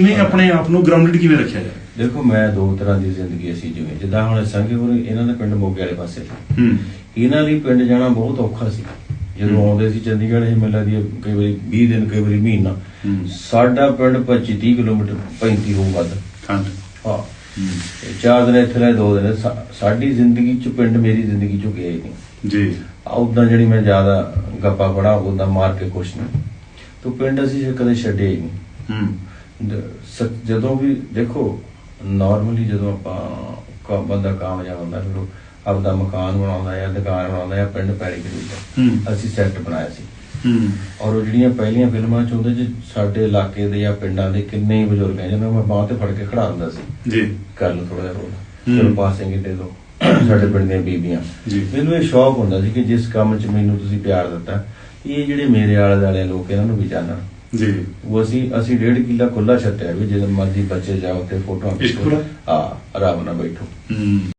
ਨਹੀਂ ਆਪਣੇ ਆਪ ਨੂੰ ਗਰਾਊਂਡਡ ਕਿਵੇਂ ਰੱਖਿਆ ਜਾਏ ਦੇਖੋ ਮੈਂ ਦੋ ਤਰ੍ਹਾਂ ਦੀ ਜ਼ਿੰਦਗੀ ਅਸੀਂ ਜਿਵੇਂ ਜਿੱਦਾਂ ਹੁਣ ਸੰਗੇ ਹੋਰ ਇਹਨਾਂ ਦਾ ਪਿੰਡ ਮੋਗੇ ਵਾਲੇ ਪਾਸੇ ਸੀ। ਹੂੰ। ਇਹਨਾਂ ਲਈ ਪਿੰਡ ਜਾਣਾ ਬਹੁਤ ਔਖਾ ਸੀ। ਜਦੋਂ ਹੂੰ। ਆਉਂਦੇ ਸੀ ਚੰਡੀਗੜ੍ਹ ਇਹ ਮਿਲਦਾ ਦੀ ਕਈ ਵਾਰੀ 20 ਦਿਨ ਕਈ ਵਾਰੀ ਮਹੀਨਾ। ਹੂੰ। ਸਾਡਾ ਪਿੰਡ 25 30 ਕਿਲੋਮੀਟਰ 35 ਹੋਊ ਵੱਧ। ਹਾਂ। ਹੂੰ। ਚਾਰ ਦਿਨ ਇੱਥੇ ਰਹੇ ਦੋ ਦਿਨ। ਸਾਡੀ ਜ਼ਿੰਦਗੀ ਚ ਪਿੰਡ ਮੇਰੀ ਜ਼ਿੰਦਗੀ ਚੋਂ ਗਿਆ ਹੀ ਨਹੀਂ। ਜੀ। ਉਦਾਂ ਜਿਹੜੀ ਮੈਂ ਜ਼ਿਆਦਾ ਗੱਪਾ ਪੜਾ ਉਦਾਂ ਮਾਰ ਕੇ ਕੁਛ ਨਹੀਂ। ਤੋ ਪਿੰਡ ਅਸੀਂ ਕਦੇ ਛੱਡਿਆ ਹੀ ਨਹੀਂ। ਹੂੰ। ਜਦੋਂ ਵੀ ਦੇਖੋ ਨਾਰਮਲੀ ਜਦੋਂ ਆਪਾਂ ਬੰਦਾ ਕਾਮਯਾਬ ਹੁੰਦਾ ਫਿਰ ਆਪਦਾ ਮਕਾਨ ਬਣਾਉਂਦਾ ਜਾਂ ਦੁਕਾਨ ਬਣਾਉਂਦਾ ਜਾਂ ਪਿੰਡ ਪੈੜੀ ਖਰੀਦਦਾ ਅਸੀਂ ਸੈੱਟ ਬਣਾਇਆ ਸੀ। ਹੂੰ। ਔਰ ਉਹ ਜਿਹੜੀਆਂ ਪਹਿਲੀਆਂ ਫਿਲਮਾਂ ਚ ਉਹਦੇ ਚ ਸਾਡੇ ਇਲਾਕੇ ਦੇ ਜਾਂ ਪਿੰਡਾਂ ਦੇ ਕਿੰਨੇ ਹੀ ਬਜ਼ੁਰਗ ਹੈ ਜਿਹਨਾਂ ਮੈਂ ਬਾਹ ਤੇ ਫੜ ਕੇ ਖੜਾ ਦਿੰਦਾ ਸੀ। ਜੀ। ਕਰ ਲਓ ਥੋੜਾ ਜਿਹਾ ਰੋਲ। ਚਲੋ ਪਾਸਿੰਗ ਦੇ ਦਿਓ। ਸਾਡੇ ਪਿੰਡ ਦੀਆਂ ਬੀਬੀਆਂ। ਜੀ। ਮੈਨੂੰ ਇਹ ਸ਼ੌਕ ਹੁੰਦਾ ਸੀ ਕਿ ਜਿਸ ਕੰਮ 'ਚ ਮੈਨੂੰ ਤੁਸੀਂ ਪਿਆਰ ਦਿੱਤਾ ਇਹ ਜਿਹੜੇ ਮੇਰੇ ਆਲੇ ਦੁਆਲੇ ਲੋਕ ਇਹਨਾਂ ਨੂੰ ਵੀ ਜਾਣਨ। ਜੀ। ਉਹ ਅਸੀਂ ਅਸੀਂ ਡੇਢ ਕਿੱਲਾ ਖੁੱਲਾ ਛੱਡਿਆ ਵੀ ਜਦੋਂ ਮਰਜ਼ੀ ਬੱਚੇ ਜਾਓ ਤੇ ਫੋਟੋਆਂ ਖੁੱਲ੍ਹਾ? ਆ ਆਰਾਮ ਨਾਲ ਬੈਠੋ। ਹੂੰ।